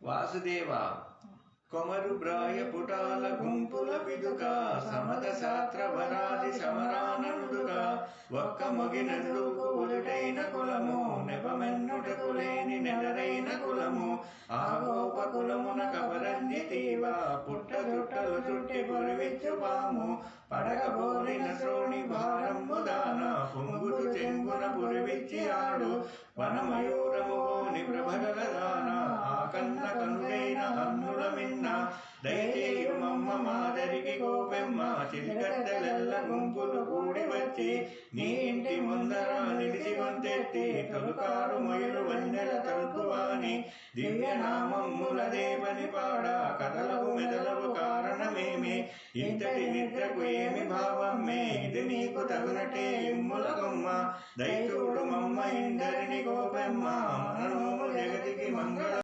వాసుదేవ కొమరు బ్రాయ పుటాల గుంపుల పిదుక సమద శాస్త్ర వరాది సమరానందుగా ఒక్క మొగినడు ఉరుటైన కులము నెపమెన్నుటకు లేని నెలరైన కులము ఆ గోప కులమున కబరంది తీవ పుట్ట చుట్టలు చుట్టి పొరవిచ్చు పాము పడగబోరిన శ్రోణి భారము దాన పొంగుడు చెంగున పురివిచ్చి ఆడు వనమయూరము ప్రభల దయచేయుమమ్మ మాదరికి గోపెమ్మ చిలికత్తెలెల్ల గుంపులు కూడి వచ్చి నీ ఇంటి ముందర నిలిచి వంతెత్తి తొలుకారు మయులు వన్నెల తలుపువాని దివ్యనామమ్ముల దేవని పాడ కథలకు మెదలవు కారణమేమి ఇంతటి నిద్రకు ఏమి భావమ్మే ఇది నీకు తగునటే ఇమ్ములకమ్మ కొమ్మ మమ్మ ఇందరిని గోపెమ్మ మనోము జగతికి మంగళ